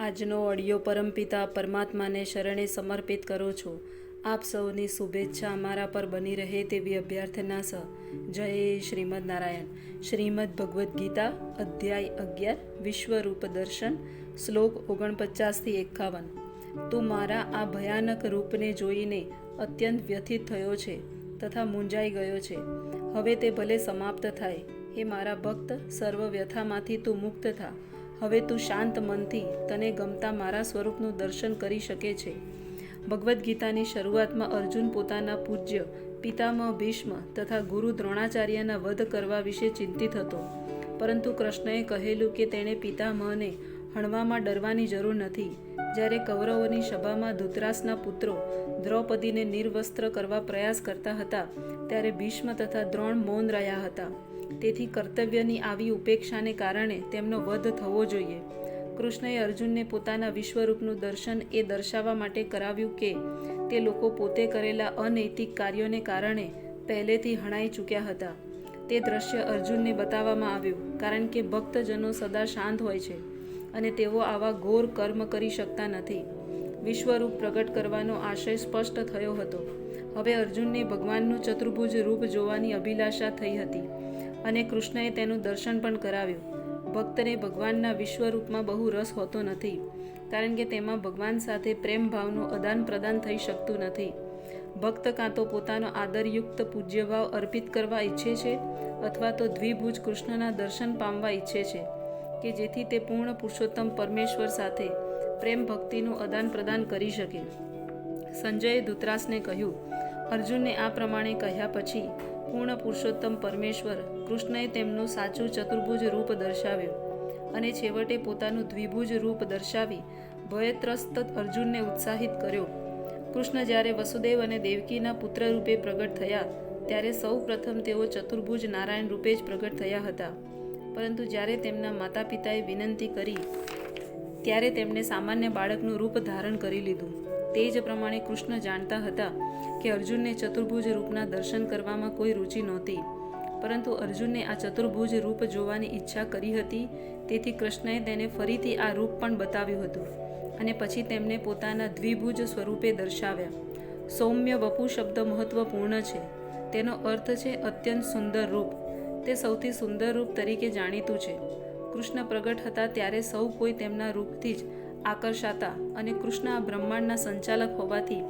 આજનો ઓડિયો પરમપિતા પરમાત્માને શરણે સમર્પિત કરો છો. આપ સૌની શુભેચ્છા અમારા પર બની રહે તેવી અભ્યર્થના સ. જય શ્રીમદ નારાયણ. શ્રીમદ ભગવદ્ ગીતા, અધ્યાય અગિયાર, વિશ્વરૂપ દર્શન, શ્લોક ઓગણપચાસથી એકાવન. તું મારા આ ભયાનક રૂપને જોઈને અત્યંત વ્યથિત થયો છે તથા મૂંઝાઈ ગયો છે. હવે તે ભલે સમાપ્ત થાય, હે મારા ભક્ત સર્વ વ્યથામાંથી તું મુક્ત થા. હવે તું શાંત મનથી તને ગમતા મારા સ્વરૂપનું દર્શન કરી શકે છે. ભગવદ્ ગીતાની શરૂઆતમાં અર્જુન પોતાના પૂજ્ય પિતામહ ભીષ્મ તથા ગુરુ દ્રોણાચાર્યના વધ કરવા વિશે ચિંતિત હતો. પરંતુ કૃષ્ણએ કહેલું કે તેણે પિતામહને હણવામાં ડરવાની જરૂર નથી. જ્યારે કૌરવોની સભામાં ધૂતરાસના પુત્રો દ્રૌપદીને નિર્વસ્ત્ર કરવા પ્રયાસ કરતા હતા, ત્યારે ભીષ્મ તથા દ્રોણ મૌન રહ્યા હતા. તેથી કર્તવ્યની આવી ઉપેક્ષાને કારણે તેમનો વધ થવો જોઈએ. કૃષ્ણએ અર્જુનને પોતાના વિશ્વરૂપનું દર્શન એ દર્શાવવા માટે કરાવ્યું કે, તે લોકો પોતે કરેલા અનૈતિક કાર્યોને કારણે પહેલેથી હણાઈ ચૂક્યા હતા. તે દ્રશ્ય અર્જુનને બતાવવામાં આવ્યું, કારણ કે ભક્તજનો સદા શાંત હોય છે અને તેઓ આવા ઘોર કર્મ કરી શકતા નથી. વિશ્વરૂપ પ્રગટ કરવાનો આશય સ્પષ્ટ થયો હતો. હવે અર્જુનને ભગવાનનું ચતુર્ભુજ રૂપ જોવાની અભિલાષા થઈ હતી. અને કૃષ્ણએ તેનું દર્શન પણ કરાવ્યું. ભક્તને ભગવાનના વિશ્વરૂપમાં બહુ રસ હોતો નથી, કારણ કે તેમાં ભગવાન સાથે પ્રેમ ભાવનું આદાન પ્રદાન થઈ શકતું નથી. ભક્ત કાં તો પોતાનો આદરયુક્ત પૂજ્યભાવ અર્પિત કરવા ઈચ્છે છે, અથવા તો દ્વિભુજ કૃષ્ણના દર્શન પામવા ઈચ્છે છે, કે જેથી તે પૂર્ણ પુરુષોત્તમ પરમેશ્વર સાથે પ્રેમ ભક્તિનું આદાન પ્રદાન કરી શકે. સંજયે ધૂતરાસને કહ્યું, અર્જુનને આ પ્રમાણે કહ્યા પછી પૂર્ણ પુરુષોત્તમ પરમેશ્વર કૃષ્ણએ તેમનું સાચું ચતુર્ભુજ રૂપ દર્શાવ્યું અને છેવટે પોતાનું દ્વિભુજ રૂપ દર્શાવી ભયત્રસ્ત અર્જુનને ઉત્સાહિત કર્યો. કૃષ્ણ જ્યારે વસુદેવ અને દેવકીના પુત્ર રૂપે પ્રગટ થયા, ત્યારે સૌ પ્રથમ તેઓ ચતુર્ભુજ નારાયણ રૂપે જ પ્રગટ થયા હતા. પરંતુ જ્યારે તેમના માતા પિતાએ વિનંતી કરી, ત્યારે તેમણે સામાન્ય બાળકનું રૂપ ધારણ કરી લીધું. તે જ પ્રમાણે કૃષ્ણ જાણતા હતા કે અર્જુનને ચતુર્ભુજ રૂપના દર્શન કરવામાં કોઈ રુચિ નહોતી. પરંતુ અર્જુનને આ ચતુર્ભુજ રૂપ જોવાની ઈચ્છા કરી હતી, તેથી કૃષ્ણએ તેને ફરીથી આ રૂપ પણ બતાવ્યું હતું અને પછી તેમને પોતાના દ્વિભુજ સ્વરૂપે દર્શાવ્યા. સૌમ્ય વપુ શબ્દ મહત્વપૂર્ણ છે. તેનો અર્થ છે અત્યંત સુંદર રૂપ. તે સૌથી સુંદર રૂપ તરીકે જાણીતું છે. કૃષ્ણ પ્રગટ હતા ત્યારે સૌ કોઈ તેમના રૂપથી જ આકર્ષાતા અને કૃષ્ણ આ બ્રહ્માંડના સંચાલક હોવાથી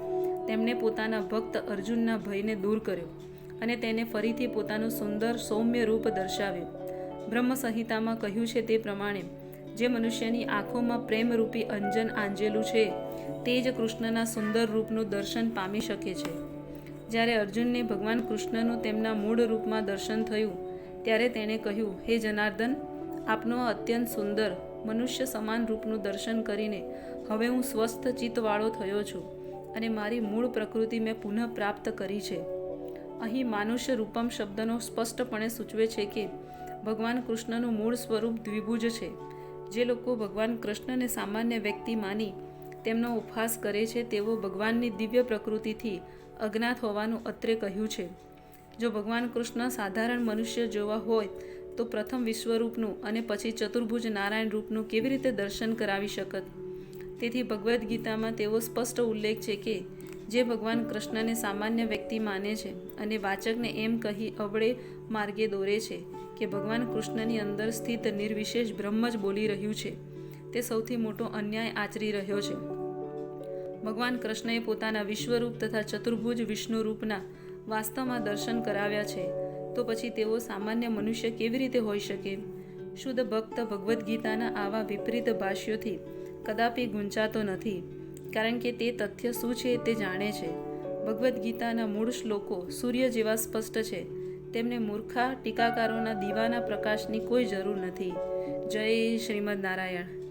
તેમણે પોતાના ભક્ત અર્જુનના ભયને દૂર કર્યો અને તેને ફરીથી પોતાનું સુંદર સૌમ્ય રૂપ દર્શાવ્યું. બ્રહ્મ સંહિતામાં કહ્યું છે તે પ્રમાણે, જે મનુષ્યની આંખોમાં પ્રેમરૂપી અંજન આંજેલું છે, તે જ કૃષ્ણના સુંદર રૂપનું દર્શન પામી શકે છે. જ્યારે અર્જુનને ભગવાન કૃષ્ણનું તેમના મૂળ રૂપમાં દર્શન થયું, ત્યારે તેણે કહ્યું, હે જનાર્દન, આપનો અત્યંત સુંદર મનુષ્ય સમાન રૂપનું દર્શન કરીને હવે હું સ્વસ્થ ચિત્તવાળો થયો છું અને મારી મૂળ પ્રકૃતિ મેં પુનઃ પ્રાપ્ત કરી છે. અહીં માનુષ્ય રૂપમ શબ્દનો સ્પષ્ટપણે સૂચવે છે કે ભગવાન કૃષ્ણનું મૂળ સ્વરૂપ દ્વિભુજ છે. જે લોકો ભગવાન કૃષ્ણને સામાન્ય વ્યક્તિ માની તેમનો ઉપહાસ કરે છે, તેઓ ભગવાનની દિવ્ય પ્રકૃતિથી અજ્ઞાત હોવાનું અત્રે કહ્યું છે. જો ભગવાન કૃષ્ણ સાધારણ મનુષ્ય જોવા હોય તો પ્રથમ વિશ્વરૂપનું અને પછી ચતુર્ભુજ નારાયણ રૂપનું કેવી રીતે દર્શન કરાવી શકત? તેથી ભગવદ્ ગીતામાં તેવો સ્પષ્ટ ઉલ્લેખ છે કે, જે ભગવાન કૃષ્ણને સામાન્ય વ્યક્તિ માને છે અને વાચકને એમ કહી અવળે માર્ગે દોરે છે કે ભગવાન કૃષ્ણની અંદર સ્થિત નિર્વિશેષ બ્રહ્મ જ બોલી રહ્યું છે. તે સૌથી મોટો અન્યાય આચરી રહ્યો છે. ભગવાન કૃષ્ણએ પોતાના વિશ્વરૂપ તથા ચતુર્ભુજ વિષ્ણુ રૂપના વાસ્તવમાં દર્શન કરાવ્યા છે. તો પછી તેઓ સામાન્ય મનુષ્ય કેવી રીતે હોઈ શકે? શુદ્ધ ભક્ત ભગવદ્ ગીતાના આવા વિપરીત ભાષ્યોથી કદાપી ગુંચાતો નથી, કારણ કે તે તથ્ય શું છે તે જાણે છે. ભગવદ્ ગીતાના મૂળ શ્લોકો સૂર્ય જેવા સ્પષ્ટ છે. તેમને મૂર્ખા, ટીકાકારોના દીવાના પ્રકાશની કોઈ જરૂર નથી. જય શ્રીમદ નારાયણ.